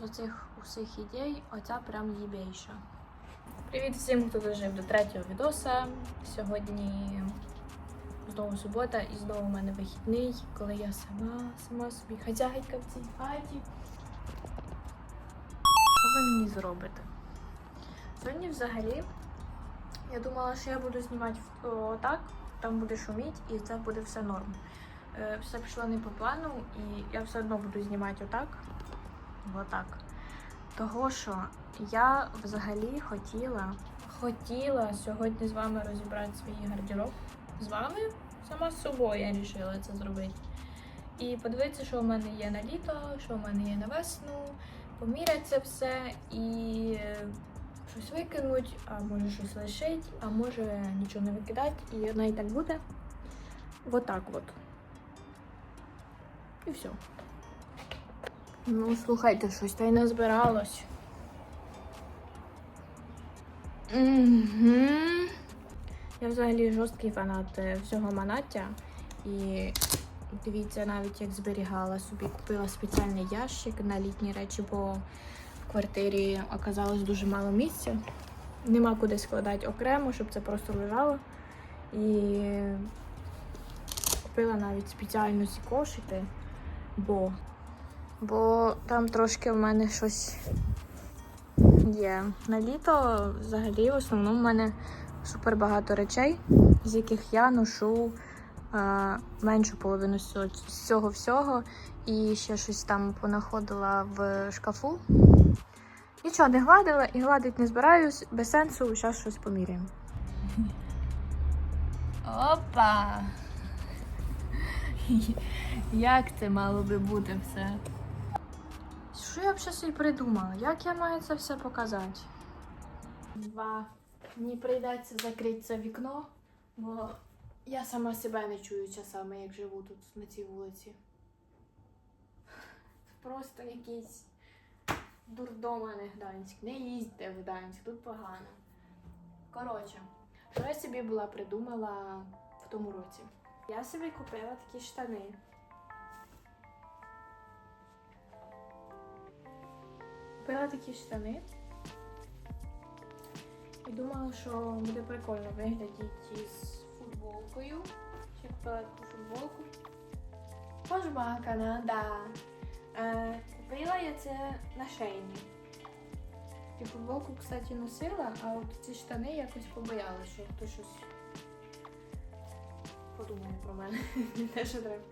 з оцих усіх ідей, оця прям їбейша. Привіт всім, хто дожив до третього відоса. Сьогодні знову субота і знову у мене вихідний, коли я сама, сама собі хазяйка в цій хаті. Що ви мені зробите? Сьогодні взагалі я думала, що я буду знімати отак, там буде шуміть і це буде все норм. Е, Все пішло не по плану, і я все одно буду знімати отак. Отак. Того, що я взагалі хотіла, хотіла сьогодні з вами розібрати свій гардероб. З вами сама з собою я вирішила це зробити. І подивитися, що в мене є на літо, що в мене є на весну, поміряти це все і щось викинуть, а може щось лишить, а може нічого не викидати, і навіть так буде. Вот так от. І все. Ну, слухайте, щось та й не збиралось. Угу. Я взагалі жорсткий фанат е, всього манаття. І дивіться, навіть як зберігала собі, купила спеціальний ящик на літні речі, бо в квартирі оказалось дуже мало місця. Нема куди складати окремо, щоб це просто лежало. І купила навіть спеціально ці кошики, бо бо там трошки в мене щось є. На літо взагалі в основному в мене супер багато речей, з яких я ношу е, меншу половину з цього всього. І ще щось там понаходила в шкафу. Нічого не гладила і гладить не збираюсь, без сенсу, зараз щось поміряємо. Опа! Як це мало би бути все? Що я взагалі собі придумала? Як я маю це все показати? Два. Мені прийдеться закрити це вікно, бо я сама себе не чую часами, як живу тут на цій вулиці. Просто якийсь дурдом, а не Гданськ. Не їздьте в Гданськ, тут погано. Коротше, що я собі була придумала в тому році? Я собі купила такі штани. Купила такі штани. І думала, що буде прикольно виглядати із футболкою. Ще купила таку футболку. Пожмакана, да. Е, купила я це на шейні. І футболку, кстати, носила, а от ці штани якось побоялася, що хтось щось подумає про мене. Не те, що треба.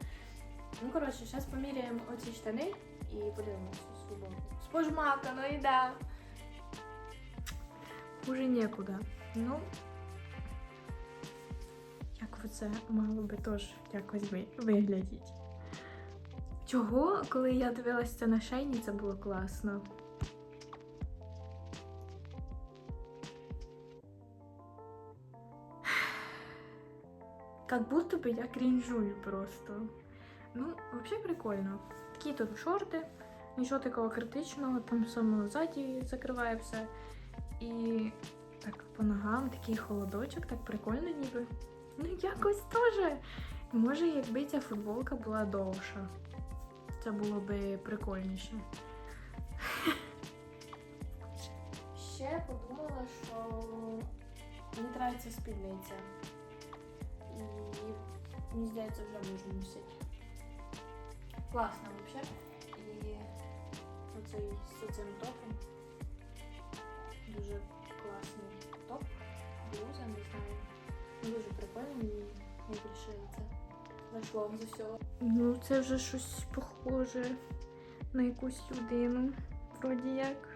Ну, коротше, зараз поміряємо оці штани і подивимося з футболку. З пожмаканою, да. Уже некуда. Ну, як це мало би теж якось ви- виглядіти. Чого, коли я дивилася на шейні, це було класно. Как будто бы я крінжую просто. Ну, взагалі прикольно. Такі тут шорти, нічого такого критичного, там само ззаді закриває все. І так по ногам такий холодочок, так прикольно ніби. Ну, якось теж. Може, якби ця футболка була довша. Це було би прикольніше. Ще подумала, що мені подобається спідниця. І мені здається, вже можна носити. Класно взагалі. І оцей з цим топом. Дуже класний топ. Блуза, не знаю. Дуже прикольно, мені найбільше це зайшло з усього. Ну, це вже щось похоже на якусь людину. Вроді як.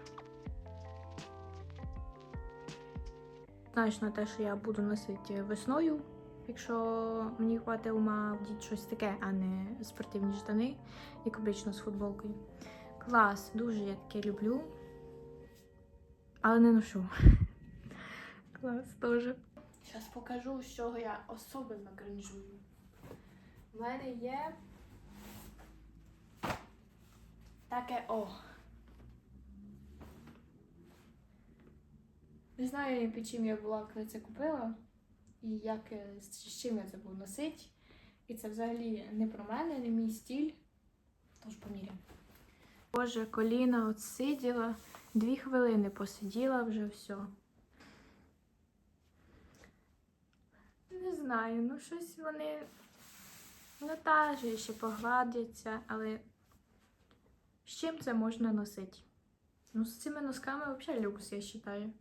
Знаєш на те, що я буду носити весною, якщо мені хватить ума вдіти щось таке, а не спортивні штани, як обично з футболкою. Клас, дуже я таке люблю. Але не ношу. Клас теж. Зараз покажу, з чого я особливо кринжую. У мене є таке о. Не знаю, під чим я була, коли це купила, і як е, з чим я це буду носити. І це взагалі не про мене, не мій стиль. Боже, коліна от сиділа, дві хвилини посиділа вже все. Не знаю, ну щось вони та ще погладяться, але з чим це можна носити? Ну, з цими носками взагалі люкс, я вважаю.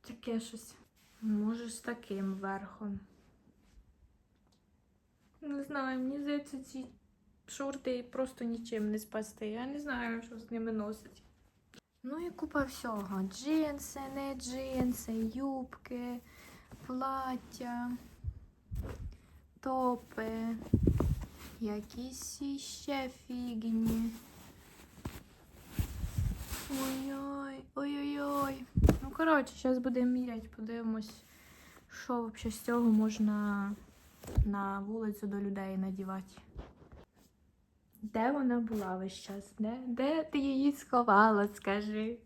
Таке щось. Може, з таким верхом. Не знаю, мені здається, ці шорти просто нічим не спасти. Я не знаю, що з ними носить. Ну і купа всього. Джинси, не джинси, юбки, плаття, топи, якісь іще фігні. Ой-ой, ой-ой-ой. Ну, коротше, зараз будемо міряти, подивимось, що взагалі з цього можна на вулицю до людей надівати. Де вона була весь час? Де, Де ти її сховала, скажи?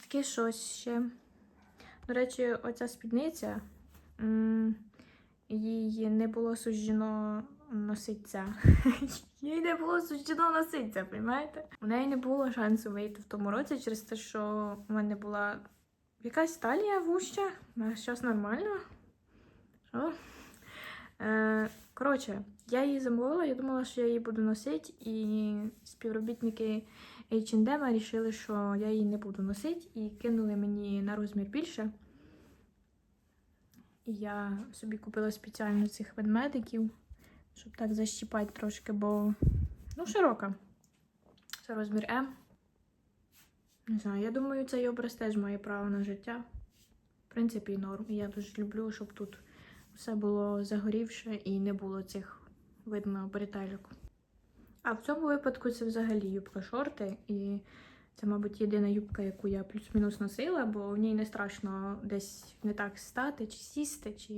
Таке щось ще. До речі, оця спідниця, їй не було суждено носитися. Їй не було суждено носитися, розумієте? У неї не було шансу вийти в тому році через те, що у мене була якась талія вуща. А зараз нормально. Що? Коротше, я її замовила, я думала, що я її буду носити, і співробітники H&M вирішили, що я її не буду носити, і кинули мені на розмір більше. І я собі купила спеціально цих ведмедиків, щоб так защіпати трошки, бо ну, широка. Це розмір М. Не знаю, я думаю, цей образ теж має право на життя. В принципі, норм. Я дуже люблю, щоб тут все було загорівше і не було цих видно бретелек. А в цьому випадку це взагалі юбка шорти, і це, мабуть, єдина юбка, яку я плюс-мінус носила, бо в ній не страшно десь не так стати, чи сісти, чи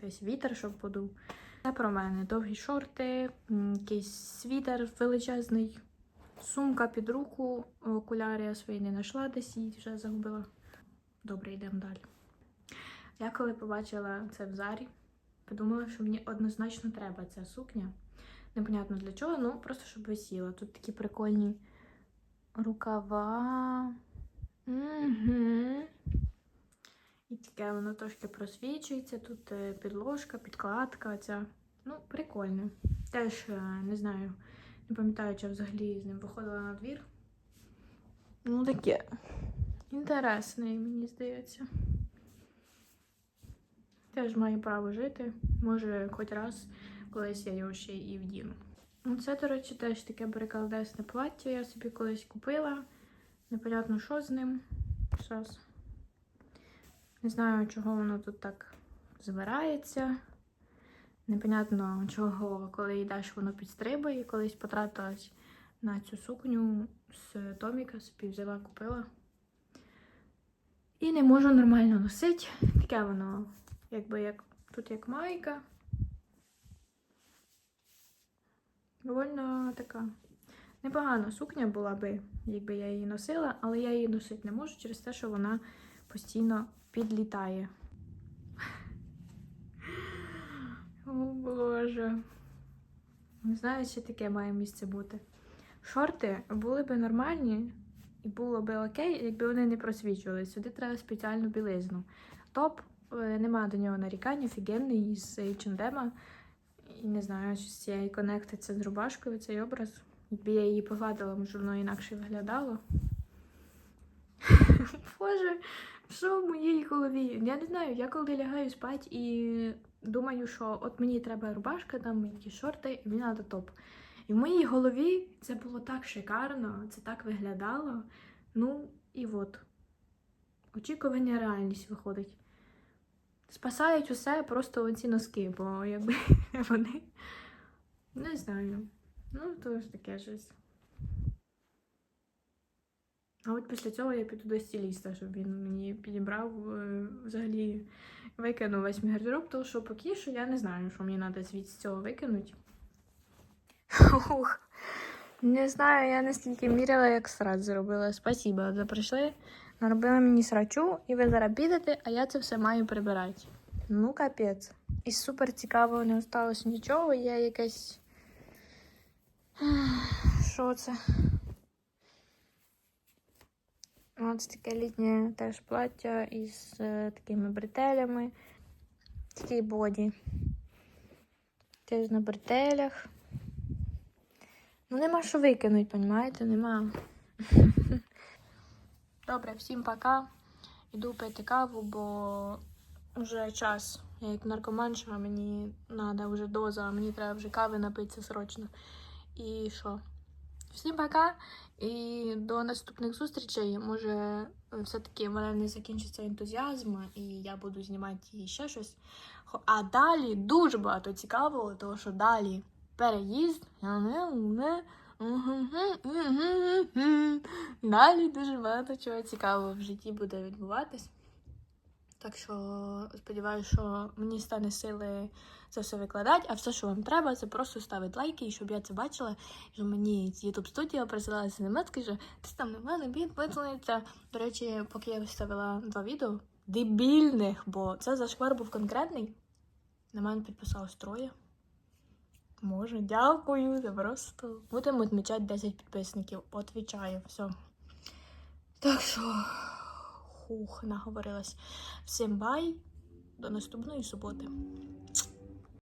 десь вітер, щоб подув. Це про мене. Довгі шорти, якийсь світер величезний, сумка під руку, окуляри я свої не знайшла десь і вже загубила. Добре, йдемо далі. Я коли побачила це в зарі, подумала, що мені однозначно треба ця сукня. Непонятно для чого, ну просто щоб висіла. Тут такі прикольні рукава. Угу. І таке воно трошки просвічується. Тут е, підложка, підкладка. Ця. Ну, прикольне. Теж е, не знаю, не пам'ятаю, чи взагалі з ним виходила на двір. Ну, таке. Інтересне, мені здається. Теж має право жити. Може, хоч раз колись я його ще і вдіну. Ну, Це, до речі, теж таке приколдесне плаття. Я собі колись купила. Непонятно, що з ним. Щас. Не знаю, чого воно тут так збирається. Непонятно, чого, коли йдеш, воно підстрибує. Колись потратилась на цю сукню з Томіка, собі взяла, купила. І не можу нормально носити. Таке воно, якби як тут як майка. Довольно така непогана сукня була би, якби я її носила, але я її носити не можу через те, що вона постійно підлітає. О Боже. Не знаю, чи таке має місце бути. Шорти були б нормальні і було б окей, якби вони не просвічували. Сюди треба спеціальну білизну. Топ, е, нема до нього нарікань, офігенний з H&M. І не знаю, з цієї конектиться з рубашкою цей образ. Якби я її погладила, може воно інакше виглядало. Боже, що в моїй голові? Я не знаю, я коли лягаю спати і думаю, що от мені треба рубашка, там якісь шорти, і мені треба топ. І в моїй голові це було так шикарно, це так виглядало. Ну, і от. Очікування реальність виходить. Спасають усе просто оці носки, бо якби вони. Не знаю. Ну, то ж таке щось. А от після цього я піду до стиліста, щоб він мені підібрав е, взагалі викинув весь мій гардероб, тому що поки що я не знаю, що мені треба звідси цього викинути. Ух. Не знаю, я настільки міряла, як срач зробила. Спасибо, за. Наробила мені срачу, і ви зараз підете, а я це все маю прибирати. Ну, капець. І супер цікавого не осталось нічого. Я якесь Що це? Ось таке літнє теж плаття із е, такими бретелями. Такий боді. Теж на бретелях. Ну, нема що викинути, понімаєте? Нема. Добре, всім пока. Іду пити каву, бо вже час. Я як наркоманша, мені треба вже доза, а мені треба вже кави напитися срочно. І що? Всім пока і до наступних зустрічей. Може, все-таки в мене не закінчиться ентузіазм, і я буду знімати ще щось. А далі дуже багато цікавого, тому що далі переїзд. Далі дуже багато чого цікавого в житті буде відбуватись. Так що сподіваюся, що мені стане сили це все викладати, а все, що вам треба, це просто ставити лайки, щоб я це бачила, що мені з YouTube студіо присилали смс, що ти там на мене підписується. До речі, поки я виставила два відео дебільних, бо це зашквар був конкретний. На мене підписалось троє. Може, дякую. Це просто будемо відмічати 10 підписників. Отвічаю, все. Так що, хух, наговорилась. Всім бай. До наступної суботи.